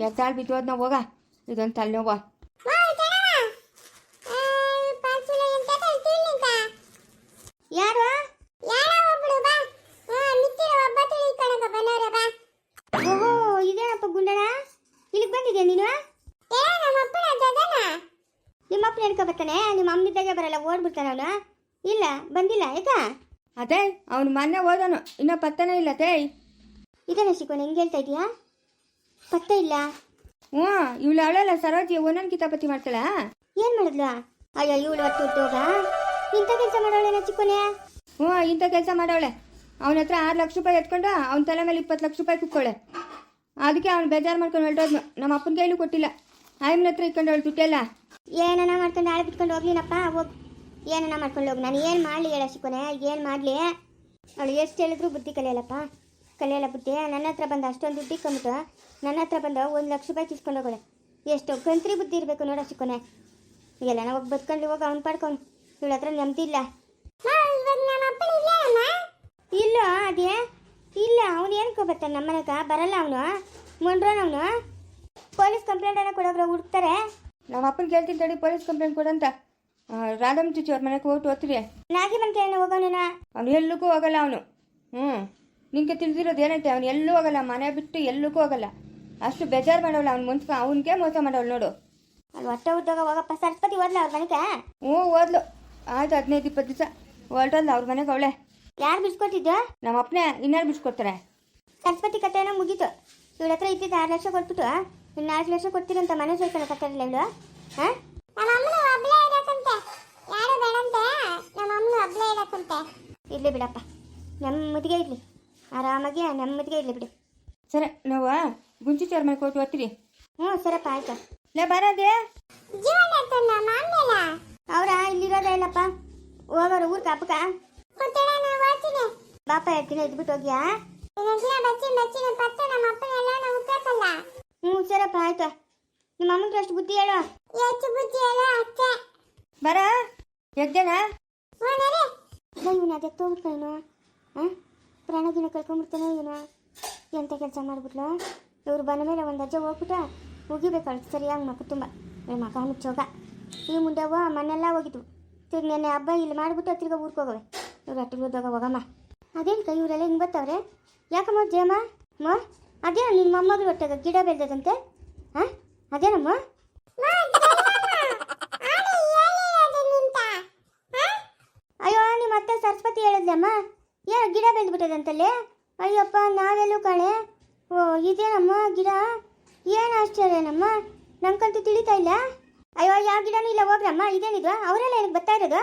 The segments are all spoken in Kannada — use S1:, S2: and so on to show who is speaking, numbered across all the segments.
S1: ಎತ್ತಾಳು ಬಿದ್ದೋದ್ ನಾವು ಹೋಗ ಇದೊಂದು ತಲೆನೋವ
S2: ಯಾರು ಓಹೋ ಇದೇನಪ್ಪ ಗುಂಡಣ ಇಲ್ಲಿಗೆ ಬಂದಿದ್ಯಾ ನೀನು ನಿಮ್ಮ ಅಪ್ಪನ ಹಿಡ್ಕೊ ಬರ್ತಾನೆ ನಿಮ್ಮ ಅಮ್ಮನಿದ್ದಾಗೆ ಬರಲ್ಲ ಓಡ್ಬಿಡ್ತಾನೆ ಅವನು ಇಲ್ಲ ಬಂದಿಲ್ಲ ಆಯ್ತಾ
S1: ಅದೇ ಅವನು ಮೊನ್ನೆ ಓದೋನು ಇನ್ನೂ ಪತ್ತನೇ ಇಲ್ಲ ತೇ
S2: ಇದೇನ ಶಿಕೋನ್ ಹೆಂಗೆ ಹೇಳ್ತಾ ಇದೀಯಾ ಪತ್ತೆ ಇಲ್ಲ?
S1: ಹ್ಞೂ ಇವಳು ಅವಳಲ್ಲ ಸರೋಜಿ ಒಂದೊಂದು ಕಿತಾಪತಿ ಮಾಡ್ತಾಳ.
S2: ಏನ್ ಮಾಡಿದ್ಲು? ಅಯ್ಯೋ ಇವಳು ಹೊತ್ತು ಹುಟ್ಟೋಗ ಇಂಥ ಕೆಲಸ ನಾ ಚಿಕ್ಕೋನೆ?
S1: ಹ್ಞೂ ಇಂಥ ಕೆಲಸ ಮಾಡೋಳೆ. ಅವನ ಹತ್ರ ಆರು ಲಕ್ಷ ರೂಪಾಯಿ ಎತ್ಕೊಂಡು ಅವನ ತಲೆ ಮೇಲೆ ಇಪ್ಪತ್ತು ಲಕ್ಷ ರೂಪಾಯಿ ಕುಕ್ಕೊಳ್ಳೆ ಅದಕ್ಕೆ ಅವ್ನು ಬೇಜಾರು ಮಾಡ್ಕೊಂಡು ಹೊರಟೋದ್ನು ನಮ್ಮ ಅಪ್ಪನ ಕೈಲೂ ಕೊಟ್ಟಿಲ್ಲ. ಆಯಮ್ಮನ ಹತ್ರ ಇಟ್ಕೊಂಡು ಅವಳು ದುಡ್ಡೆಲ್ಲ.
S2: ಏನನ ಮಾಡ್ಕೊಂಡು ಆಳು ಬಿಟ್ಕೊಂಡು ಹೋಗ್ಲಿನಪ್ಪ? ಹೋಗ್. ಏನನ ಮಾಡ್ಕೊಂಡು ಹೋಗಿ? ನಾನು ಏನು ಮಾಡಲಿ ಹೇಳ ಶಿಕೋನೆ ಏನು ಮಾಡಲಿ? ಅವಳು ಎಷ್ಟು ಹೇಳಿದ್ರು ಬುದ್ಧಿ ಕಲಿಯಲ್ಲಪ್ಪ. ಕಲಿಯಲ್ಲ ಬುದ್ಧಿ ನನ್ನ ಹತ್ರ ಬಂದ ಅಷ್ಟೊಂದು ದುಡ್ಡು ಇಕ್ಕೊಂಬಿಟ್ಟು ನನ್ನ ಹತ್ರ ಬಂದ ಒಂದು ಲಕ್ಷ ರೂಪಾಯಿ ಕಿಸ್ಕೊಂಡು ಹೋಗೋಣ ಎಷ್ಟು ಕಂತ್ರಿ ಬುದ್ಧಿ ಇರಬೇಕು ನೋಡ ಚಿಕ್ಕನೆ ಎಲ್ಲ ನಾವು ಬದುಕೊಂಡು ಹೋಗಿ ಅವ್ನು ಪಡ್ಕೊಂಡು. ಇವಳ ಹತ್ರ ನೆಮ್ಮದಿ ಇಲ್ಲ. ಇಲ್ಲ ಅದೇ ಇಲ್ಲ ಅವನು ಏನು ಬರ್ತಾನೆ ನಮ್ಮ ಮನೆಗ? ಬರಲ್ಲ ಅವನು. ಮೊಂಡ್ರೋನ್ ಅವನು. ಪೊಲೀಸ್ ಕಂಪ್ಲೇಂಟ್ ಅನ್ನ ಕೊಡೋಬ್ರ ಹುಡ್ತಾರೆ
S1: ನಮ್ಮ ಅಪ್ಪನ ಕೇಳ್ತೀನಿ ತಡಿ ಪೊಲೀಸ್ ಕಂಪ್ಲೇಂಟ್ ಕೊಡಂತ ರಾಧಮ್ ಚುಚ್ಚಿ ಅವ್ರ ಮನೆಗೆ ಹೋಗ್ತು ಓದ್ತೀರಿ
S2: ನಾಗಿ ಮನೆ ಕೇಳಿ ಹೋಗೋಣ
S1: ಅವನು ಎಲ್ಲಕ್ಕೂ ಹೋಗಲ್ಲ ಅವನು. ಹ್ಞೂ ನಿಂಗೆ ತಿಳಿದಿರೋದು ಏನಂತೆ? ಅವನು ಎಲ್ಲೂ ಹೋಗಲ್ಲ ಮನೆ ಬಿಟ್ಟು ಎಲ್ಲಕ್ಕೂ ಹೋಗಲ್ಲ. ಅಷ್ಟು ಬೇಜಾರು ಮಾಡೋಲ್ಲ ಅವ್ನು ಮುನ್ಸ್ಕ ಅವನಿಗೆ ಮೋಸ ಮಾಡೋಳು ನೋಡು.
S2: ಅಲ್ಲಿ ಹೊಟ್ಟೆ ಉದ್ದಾಗ ಹೋಗಪ್ಪ ಸರಸ್ವತಿ ಓದ್ಲ ಅವ್ರ ಮನೆಗೆ?
S1: ಹ್ಞೂ ಓದ್ಲು. ಆಯ್ತು ಹದಿನೈದು ಇಪ್ಪತ್ತು ದಿವಸ. ಹೊರಟಲ್ಲ ಅವ್ರ ಮನೆಗೆ ಅವಳೆ.
S2: ಯಾರು ಬಿಡ್ಸ್ಕೊಟ್ಟಿದ್ದು?
S1: ನಮ್ಮ ಅಪ್ಪನೇ ಇನ್ನಾರು ಬಿಡ್ಸ್ಕೊಡ್ತಾರೆ?
S2: ಸರಸ್ವತಿ ಕಥೆನ ಮುಗೀತು. ಇವಳ ಹತ್ರ ಇದ್ದಿದ್ದು ಆರು ಲಕ್ಷ ಕೊಟ್ಬಿಟ್ಟು ಇನ್ನು ನಾಲ್ಕು ಲಕ್ಷ ಕೊಡ್ತೀರಂತ ಮನೆ ಸೇರ್ಕೊಂಡು ಕಟ್ಟಿರಲಿಲ್ಲ ಇವಳು? ಹಾಂ? ಬಿಡಪ್ಪ. ಬಿಡಪ್ಪ ಮುದಿಗೆ ಇರ್ಲಿ. ಆರಾಮಾಗಿ ನೆಮ್ಮದಿಗೆ ಇರ್ಲಿ ಬಿಡು.
S1: ಸರಿ ನಾವು ಗುಂಚಿ ಚೋರ್ ಮನೆ ಕೊಟ್ಟು ಓದ್ತೀರಿ
S2: ಹ್ಞೂ ಸರಪ್ಪ ಆಯ್ತು.
S1: ಲೇ ಬರೋದೇ?
S2: ಅವ್ರ ಇಲ್ಲಿರೋದ ಇಲ್ಲಪ್ಪ. ಹೋಗೋರು ಊರ್ ಹಬ್ಬಕ್ಕ. ಬಾಪ ಹೇಳ್ತೀನಿ ಇದ್ಬಿಟ್ಟು ಹೋಗ್ಯಾ? ಹ್ಞೂ ಸರಪ್ಪ ಆಯ್ತು. ನಿಮ್ಮ ಅಮ್ಮಂಗೆ ಎಷ್ಟು ಬುದ್ಧಿ ಹೇಳು
S1: ಬರ ಎದ್ದೇನಾ
S2: ಇವನು ಅದೇ ತೋಗ್ಬಿಟ್ನು ಹಾಂ? ಪ್ರಾಣ ಗಿಣ ಕಳ್ಕೊಂಡ್ಬಿಡ್ತಾನೆ ಇವನು ಎಂತ ಕೆಲಸ ಮಾಡ್ಬಿಟ್ಲು? ಇವ್ರು ಬಂದ ಮೇಲೆ ಒಂದು ಅಜ್ಜ ಹೋಗ್ಬಿಟ್ಟು ಮುಗಿಬೇಕು ಸರಿಯಾಗಿ ಮಕ್ಕ ತುಂಬ. ಇವ್ರ ಮಕ ಮುಚ್ಚೋಗ. ಈ ಮುಂದೆ ಅವ್ವ ಮನೆಲ್ಲ ಹೋಗಿದ್ವು ತಿರ್ಗಿ ನೆನ್ನೆ ಹಬ್ಬ ಇಲ್ಲಿ ಮಾಡಿಬಿಟ್ಟು ತಿರ್ಗ ಊರಿಗೆ ಹೋಗವೆ. ಇವ್ರು ಅಟ್ಟಿಗೆ ಹೋದಾಗ ಹೋಗಮ್ಮ. ಅದೇನು ಕೈ ಇವರೆಲ್ಲ ಹಿಂಗೆ ಬರ್ತಾವ್ರೆ ಯಾಕಮ್ಮ ಜಯಮ್ಮ ಅಮ್ಮ? ಅದೇನ ನಿನ್ನ ಮೊಮ್ಮಗಳು ಒಟ್ಟಾಗ ಗಿಡ ಬೆಳೆದದಂತೆ? ಹಾಂ ಅದೇನಮ್ಮ? ಅಯ್ಯೋ ನಿಮ್ಮ ಅತ್ತೆ ಸರಸ್ವತಿ ಹೇಳಿದ್ಲಮ್ಮ. ಏನೋ ಗಿಡ ಬೆಳೆದ್ಬಿಟ್ಟದಂತಲ್ಲೇ? ಅಯ್ಯಪ್ಪ ನಾವೆಲ್ಲೂ ಕಣೆ. ಓ ಇದೇನಮ್ಮ ಗಿಡ? ಏನು ಆಶ್ಚರ್ಯನಮ್ಮ ನಂಗಂತೂ ತಿಳಿತಾ ಇಲ್ಲ. ಅಯ್ಯೋ ಯಾವ ಗಿಡನೂ ಇಲ್ಲ ಹೋಗ್ರಮ್ಮ. ಇದೇನಿದ್ವ ಅವರೆಲ್ಲ ಏನಕ್ಕೆ ಬರ್ತಾ ಇರೋದು?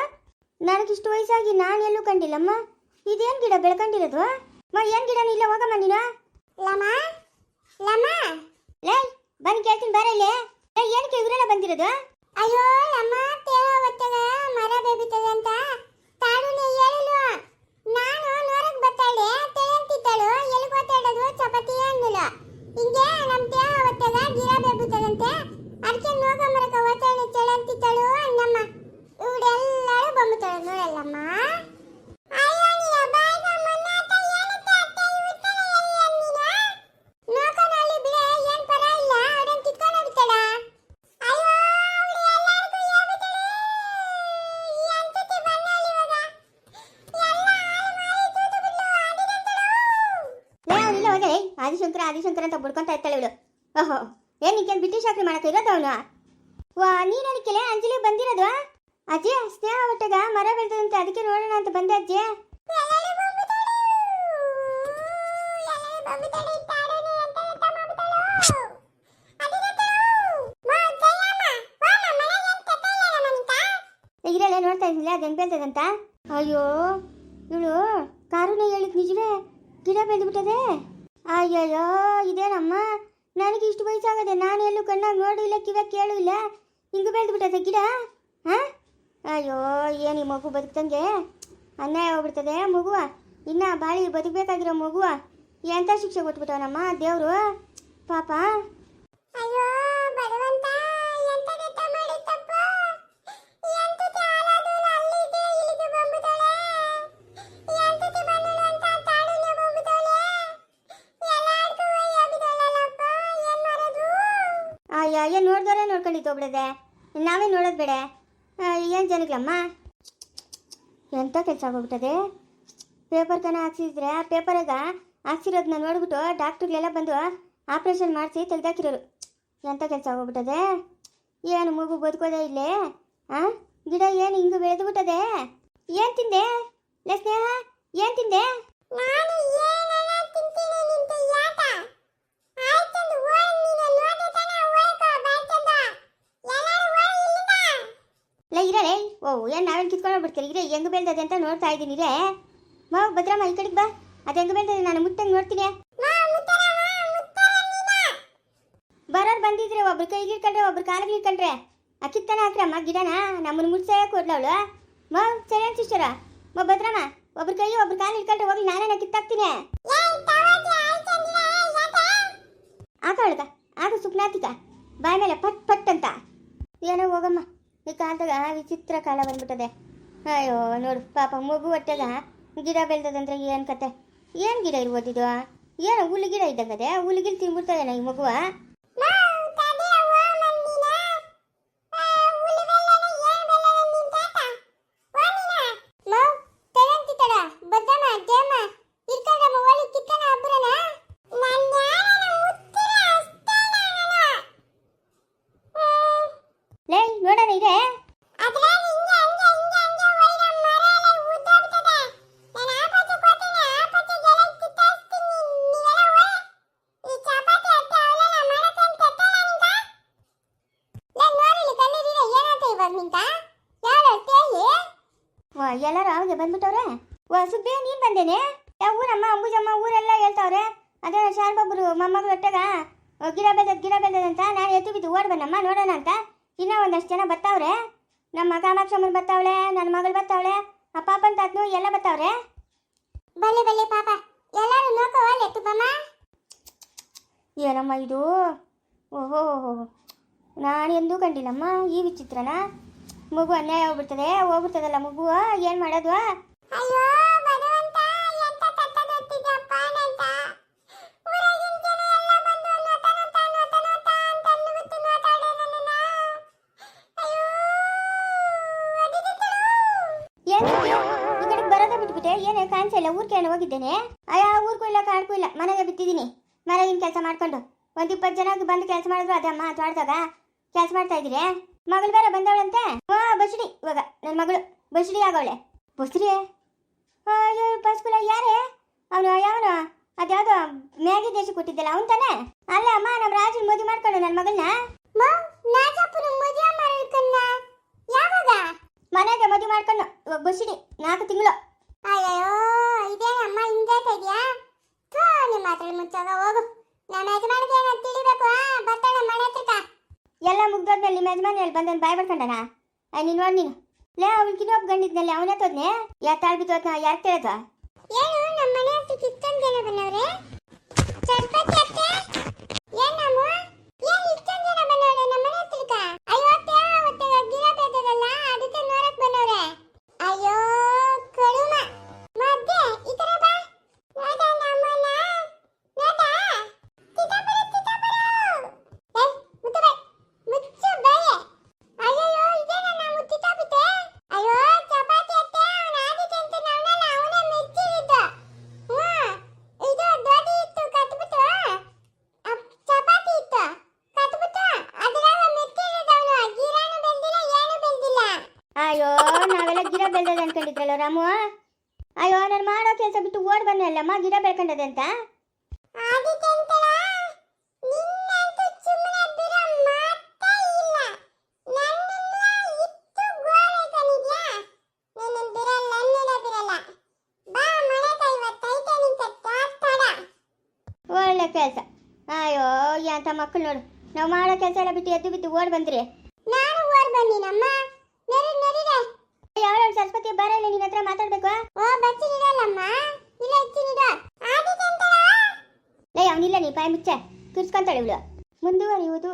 S2: ನನಗಿಷ್ಟು ವಯಸ್ಸಾಗಿ ನಾನು ಎಲ್ಲೂ ಕಂಡಿಲ್ಲಮ್ಮ. ಇದೇನು ಗಿಡ ಬೆಳ್ಕೊಂಡಿರೋದು? ಮ ಏನು ಗಿಡನೂ ಇಲ್ಲ ಹೋಗಮ್ಮ ನೀನು. ಲಮ ಲಮ. ಲೇ ಬಂದು ಕೇಳ್ತೀನಿ ಬರ ಇಲ್ಲಿ. ಏನಕ್ಕೆ ಇವರೆಲ್ಲ ಬಂದಿರೋದು? ಅಯ್ಯೋ ಲಮ್ಮ ತೇವ ಮರ ಬೇಬಿತದೆ ಅಂತ ಅನ್ನಿಲ್ಲ ಹಿಂಗೆ ನಮ್ಮ ದೇಹ ಹೊತ್ತಗ ಗಿರ ಬೇಬಿತದಂತೆ ಅದಕ್ಕೆ ನೋಗ ಮರಕ ಓತಾಳೆ ಚೆಳಂತಿದ್ದಳು ಅನ್ನಮ್ಮ ಇವಳೆಲ್ಲರೂ ಬಂಬಿತಾಳೆ ನೋಡಲ್ಲಮ್ಮ ಅಯ್ಯೋ ನೀ ಬಾಯ್ಗ ಮೊನ್ನಾತ ಏನಕ್ಕೆ ಅತ್ತೆ ಇವತ್ತನ ಎಲ್ಲಿ ಅನ್ನಿನ ನೋಕನಲ್ಲಿ ಬಿಡೆ ಏನ್ ಪರ ಇಲ್ಲ ಅವಡನ್ ಕಿತ್ಕೊಂಡು ಹೋಗ್ತಾಳ ಅಯ್ಯೋ ಅವಳು ಎಲ್ಲರಿಗೂ ಹೇಳ್ಬಿಟ್ಟಾಳೆ ಈ ಅಂತತಿ ಬಣ್ಣಲ್ಲಿ ಇವಾಗ ಎಲ್ಲ ಹಾಳು ಮಾಡಿ ತೂತು ಬಿಡ್ಲು ಆಡಿದಂತಳು ಲೇ ಅವನಿಲ್ಲ ಹೋದೆ ಆದಿಶಂಕರ ಆದಿಶಂಕರ ಅಂತ ಬಡ್ಕೊಂತ ಇರ್ತಾಳೆ ಇವಳು. ಓಹೋ, ಏನ್ ನಿಂಗೇನು ಬ್ರಿಟಿಷ್ ಆಕ್ರಿ ಮಾಡಕ್ಕೆ ಇರೋದು ವಾ, ನೀನ್ ಅದಕ್ಕೆಲೆ ಅಂಜಲಿ ಬಂದಿರೋದು? ಅಜ್ಜಿ, ಸ್ನೇಹ ಒಟ್ಟಗ ಮರ ಬೆಳೆದಂತೆ ಅದಕ್ಕೆ ನೋಡೋಣ ಅಂತ ಬಂದೆ ಅಜ್ಜಿ. ಇರಲ್ಲ, ನೋಡ್ತಾ ಇದ್ದಿಲ್ಲ ಅದು ಹೆಂಗ್ ಅಯ್ಯೋ, ಇವಳು ಕಾರುನೇ ಹೇಳಿದ್ ನಿಜವೇ? ಗಿಡ ಬೆಳೆದ್ಬಿಟ್ಟದೆ? ಅಯ್ಯಯ್ಯೋ, ಇದೇನಮ್ಮ? ನನಗೆ ಇಷ್ಟು ವಯಸ್ಸಾಗದೆ ನಾನು ಎಲ್ಲೂ ಕಣ್ಣಾಗ ನೋಡು ಇಲ್ಲ ಕಿವ್ಯಾಗ ಕೇಳು ಇಲ್ಲ ಹಿಂಗೆ ಬೆಳೆದ್ಬಿಟ್ಟದೆ ಗಿಡ? ಹಾಂ? ಅಯ್ಯೋ, ಏನು ಈ ಮಗು ಬದುಕ್ದಂಗೆ? ಅನ್ಯಾಯ ಹೋಗ್ಬಿಡ್ತದೆ ಮಗುವ. ಇನ್ನ ಬಾಳಿ ಬದುಕಬೇಕಾಗಿರೋ ಮಗುವ. ಎಂಥ ಶಿಕ್ಷೆ ಕೊಟ್ಬಿಟ್ಟವನಮ್ಮ ದೇವರು? ಪಾಪ. ಅಯ್ಯೋ, ಭಗವಂತ! ಹೋಗ್ಬಿಡದೆ ನಾವೇ ನೋಡೋದು ಬೇಡ. ಏನು ಜನಗಳಮ್ಮ? ಎಂಥ ಕೆಲಸ ಆಗೋಗ್ಬಿಟ್ಟದೆ ಪೇಪರ್ ಕನ ಹಾಕ್ಸಿದ್ರೆ, ಆ ಪೇಪರಾಗ ಹಾಕ್ಸಿರೋದನ್ನ ನೋಡ್ಬಿಟ್ಟು ಡಾಕ್ಟ್ರುಗಳೆಲ್ಲ ಬಂದು ಆಪ್ರೇಷನ್ ಮಾಡಿಸಿ ತೆಗ್ದಾಕಿರೋರು. ಎಂಥ ಕೆಲಸ ಆಗೋಗ್ಬಿಟ್ಟದೆ ಏನು ಮಗು ಬದುಕೋದೇ ಇಲ್ಲೇ? ಆ? ಗಿಡ ಏನು ಹಿಂಗೆ ಬೆಳೆದು ಬಿಟ್ಟದೆ? ಏನು ತಿಂದೆ? ಲೇ ಏನು ತಿಂದೆ? ನಾನು ಏನನ ತಿಂತೀನಿ ನಿಂತ ಯಾಕ ಆಯ್ತಂದು ಓಡ್ ನೀನು ನೋಡೆ ತಾನೆ ಓಡ್ಕೋ ಬಾಯ್ತಂದ ಎಲ್ಲರೂ ಓಡ್ ಇಲ್ಲಿಂದ ಲೇ ಇರಲೇ ಓ ಏನು ನಾವೇನು ಕಿತ್ಕೊಂಡು ಬಿಡ್ತೀರಿ ಇರೇ ಹೆಂಗ್ ಬೆಳ್ದದೆ ಅಂತ ನೋಡ್ತಾ ಇದ್ದೀನಿ ರೇ ಮಾ ಭದ್ರಮ್ಮ ಈ ಕಡೆಗೆ ಬಾ. ಅದು ಹೆಂಗ್ ಬೆಳ್ದದೆ? ನಾನು ಮುಟ್ಟಂಗೆ ನೋಡ್ತೀನಿ. ಬರೋರು ಬಂದಿದ್ರೆ ಒಬ್ರು ಕೈ ಇಟ್ಕೊಂಡ್ರೆ ಒಬ್ರು ಕಾಲಿಗೆ ಇಟ್ಕೊಂಡ್ರೆ ಅಕ್ಕಿತ್ತಾನ ಕಿತ್ತನ ಹಾಕ್ರಮ್ಮ ಗಿಡನ ನಮ್ಮನ್ನು ಮುಡ್ಸೇ ಕೊಡ್ಲವಳು ಮಾ ಸರಿ ಸಿಸ್ಟರ ಮಾ ಭದ್ರಮ್ಮ ಒಬ್ರು ಕೈ ಒಬ್ರು ಕಾಲು ಇಟ್ಕೊಂಡ್ರೆ ಹೋಗ್ಲಿ ನಾನೇ ಕಿತ್ತಾಕ್ತೀನಿ. ಆಕಾಳಕ ಆಗ ಸುಪ್ನಾತಿಕ ಬಾಯ್ ಮೇಲೆ ಪಟ್ ಪಟ್ ಅಂತ. ಏನೋ ಹೋಗಮ್ಮ. ಈ ಕಾಲದಾಗ ವಿಚಿತ್ರ ಕಾಲ ಬಂದ್ಬಿಟ್ಟದೆ. ಅಯ್ಯೋ, ನೋಡು, ಪಾಪ ಮಗು ಹೊಟ್ಟೆಗ ಗಿಡ ಬೆಳ್ದದಂದ್ರೆ ಏನು ಕತೆ? ಏನು ಗಿಡ ಇರ್ಬೋದಿದು ಏನೋ ಹುಲಿ ಗಿಡ ಇದ್ದಂಗದೆ? ಹುಲಿಗಿಲ್ ಗಿಲ್ ತಿನ್ಬಿಡ್ತದೇನ ಈ ಮಗುವ? ಬಂದ್ಬಿಟ್ಟವ್ರೆ? ಓ ಸುಬ್ಬಿ ನೀನ್ ಬಂದೇನೆ? ಯಾವ ಊರಮ್ಮ ಅಂಬುಜಮ್ಮ ಊರೆಲ್ಲ ಹೇಳ್ತಾವ್ರೆ? ಅದೇ ಶಾನ್ಬೊಬ್ರು ಮೊಮ್ಮಗಳು ಒಟ್ಟಾಗ ಆ, ಗಿಡ ಬೆಳೆದ ಗಿಡ ಬೆಳೆದ ಅಂತ ನಾನು ಎದ್ದು ಬಿದ್ದು ಓಡ್ ಬನ್ನಮ್ಮ ನೋಡೋಣ ಅಂತ. ಇನ್ನೂ ಒಂದಷ್ಟು ಜನ ಬರ್ತಾವ್ರೆ ನಮ್ಮ ಕಾಮಾಕ್ಷಮ್ಮನ್ ಬರ್ತಾವಳೆ ನನ್ನ ಮಗಳು ಬರ್ತಾವಳೆ ಅಪ್ಪ ಅಪ್ಪನ ತಾತನು ಎಲ್ಲ ಬರ್ತಾವ್ರೆ ಬಲ್ಲೆ ಬಲ್ಲೆ ಪಾಪ. ಎಲ್ಲರೂ ತುಪ್ಪಮ್ಮ. ಏನಮ್ಮ ಇದು? ಓಹೋ ನಾನು ಎಂದೂ ಕಂಡಿಲ್ಲಮ್ಮ ಈ ವಿಚಿತ್ರನ. ಮಗು ಅನ್ಯಾಯ ಹೋಗ್ಬಿಡ್ತದೆ ಹೋಗ್ಬಿಡ್ತದಲ್ಲ ಮಗು ಏನು ಮಾಡೋದು? ಅಯ್ಯೋ ಭಗವಂತ ಎಂತ ಕಟ್ಟದೊತ್ತಿದ್ದಪ್ಪ ನಂತ ಊರಾಗಿನ ಜನ ಎಲ್ಲ ಬಂದು ನೋತ ನೋತ ನೋತ ನೋತ ಅಂತ ಅಂದ್ಬಿಟ್ಟು ಮಾತಾಡೋ ನನ್ನನ್ನ ಅಯ್ಯೋ ಏನು? ಈ ಕಡೆಗೆ ಬರೋದೇ ಬಿಟ್ಬಿಟ್ಟೆ ಏನೇ ಕಾಣಿಸ್ತಾ ಇಲ್ಲ ಊರ್ಗೆ ಏನು ಹೋಗಿದ್ದೇನೆ. ಅಯ್ಯ ಊರ್ಗೂ ಇಲ್ಲ ಕಾಡ್ಗೂ ಇಲ್ಲ ಮನೆಗೆ ಬಿತ್ತಿದ್ದೀನಿ ಮನೆಗಿನ ಕೆಲಸ ಮಾಡ್ಕೊಂಡು. ಒಂದು ಇಪ್ಪತ್ತು ಜನ ಬಂದು ಕೆಲಸ ಮಾಡಿದ್ರು ಅದಮ್ಮ ತೋಟದಾಗ ಕೆಲಸ ಮಾಡ್ತಾ ಇದ್ದೀರಿ? ಮಗಳು ಬೇರೆ ಬಂದವಳಂತೆ? ಹಾ ಬಸಡಿ. ಇವಾಗ ನನ್ನ ಮಗಳು. ಬಸಡಿ ಆಗವಳೆ ಬಸ್ರಿ ಅಯ್ಯೋ ಬಸ್ಕುಲ ಯಾರೇ? ಅವನು ಯಾವನು? ಅದ್ಯಾವುದೋ ಮ್ಯಾಗಿ ದೇಶ ಕೊಟ್ಟಿದ್ದಲ್ಲ ಅವನ್ ತಾನೆ ಅಲ್ಲ ಅಮ್ಮ ನಮ್ಮ ರಾಜ ಮದುವೆ ಮಾಡ್ಕೊಂಡು ನನ್ನ ಮಗಳನ್ನ ಯಾವಾಗ? ಮನೆಗೆ ಮದುವೆ ಮಾಡ್ಕೊಂಡು ಇವಾಗ ಬಸ್ಡಿ ನಾಲ್ಕು ತಿಂಗಳು. ಅಯ್ಯೋ ಇದೇನಮ್ಮ ಹಿಂಗೆ ಇದೆಯಾ? ನಿಮ್ಮ ಮಾತಾಡಿ ಮುಚ್ಚಾಗ ಹೋಗು. ನಮ್ಮ ಯಜಮಾನಿಗೆ ತಿಳಿಬೇಕು? ಎಲ್ಲ ಮುಗ್ದೋದ್ಮೇಲೆ ನಿಮ್ಮ ಯಜಮಾನಿ ಅಲ್ಲಿ ಬಂದನ್ ಬಾಯ್ ಬರ್ಕೊಂಡನ ನೀನು ನೋಡಿ ನೀನು. ಲೇ ಅವಳಿಗೆ ಇನ್ನೊಬ್ಬ ಗಂಡಿದ್ನಲ್ಲಿ ಅವನೇ ತೋದ್ನೆ ಯಾ ತಾಳ್ಬಿತ್ತು ಅದನ್ನ ಯಾರು ಕೇಳದ? ಏನು ನಮ್ಮ ಮನೆ ಹತ್ರ ಜನ ಬಂದವ್ರೆ? ಚರ್ಪತಿ ಏನ್ ನಾವು ಏನ್ ಇಷ್ಟೊಂದು ಜನ ಬಂದವ್ರೆ ನಮ್ಮ ಮನೆ ಹತ್ರಕ್ಕ ಅಯ್ಯೋ ಅತ್ತೆ ಅವತ್ತೆ ಗಿಡ ಬೆಳೆದಲ್ಲ ಅದಕ್ಕೆ ನೋಡಕ್ ಬಂದವ್ರೆ ಅಯ್ಯೋ ಕಡುಮ ಮದ್ದೆ ಈ ಕಡೆ ಬಾ ನೋಡ ನಮ್ಮನ್ನ ನೋಡ ಚಿತ್ತಾಪುರ ಚಿತ್ತಾಪುರ ಏ ಮುತ್ತು ಬೈ ಮುಚ್ಚು ಬೈ ಅಯ್ಯೋ ಇದೇನನ್ನ ಮುತ್ತಿತಾಪಿತೆ ಅಯ್ಯೋ ಚಪಾತಿ ಅತ್ತೆ ಅವನ ಆದಿತ್ಯ ಅಂತ ನವನಲ್ಲ ಅವನೇ ಮೆಚ್ಚಿರಿದ್ದು ಹ್ಮ್ ಇದು ದೊಡ್ಡ ಇತ್ತು ಕಟ್ಬಿಟ್ಟು ಅಪ್ ಚಪಾತಿ ಇತ್ತು ಕಟ್ಬಿಟ್ಟು ಅದ್ರಾಗ ಮೆಚ್ಚಿರಿದ್ದು ಅವನು ಗಿರಾನು ಬೆಳ್ದಿಲ್ಲ ಏನು ಬೆಳ್ದಿಲ್ಲ ಅಯ್ಯೋ ನಾವೆಲ್ಲ ಗಿಡ ಅನ್ಕೊಂಡಿದ್ರಲ್ಲ ರಾಮು? ಅಯ್ಯೋ ನಾನು ಮಾಡೋ ಕೆಲಸ ಬಿಟ್ಟು ಓಡ್ ಬನ್ನಲ್ಲಮ್ಮ ಗಿಡ ಬೆಳ್ಕೊಂಡದೆ ಅಂತ? ಒಳ್ಳೆ ಕೆಲಸ. ಅಯ್ಯೋ ಎಂತ ಮಕ್ಕಳು ನೋಡು. ನಾವು ಮಾಡೋ ಕೆಲಸ ಎಲ್ಲ ಬಿಟ್ಟು ಎದ್ದು ಬಿದ್ದು ಓಡ್ ಬಂದ್ರಿ. ನಾನು ಓಡ್ ಬಂದಿನಮ್ಮ. ನರಿ ನರಿರೆ ಯಾವಳ ಸರಸ್ವತಿ ಬರ ಇಲ್ಲ ನಿನ್ನ ಹತ್ರ ಮಾತಾಡ್ಬೇಕು? ಓ ಬಚ್ಚಿರಲ್ಲಮ್ಮ ಇಲ್ಲ ಇಚ್ಚಿನಿಡ ಲೇ ಅವನಿಲ್ಲ ನೀ ಪಾಯ ಮುಚ್ಚ. ಕಿರ್ಸ್ಕೊಂತಾಳೆ ಇವಳು. ಮುಂದುವರಿಯುವುದು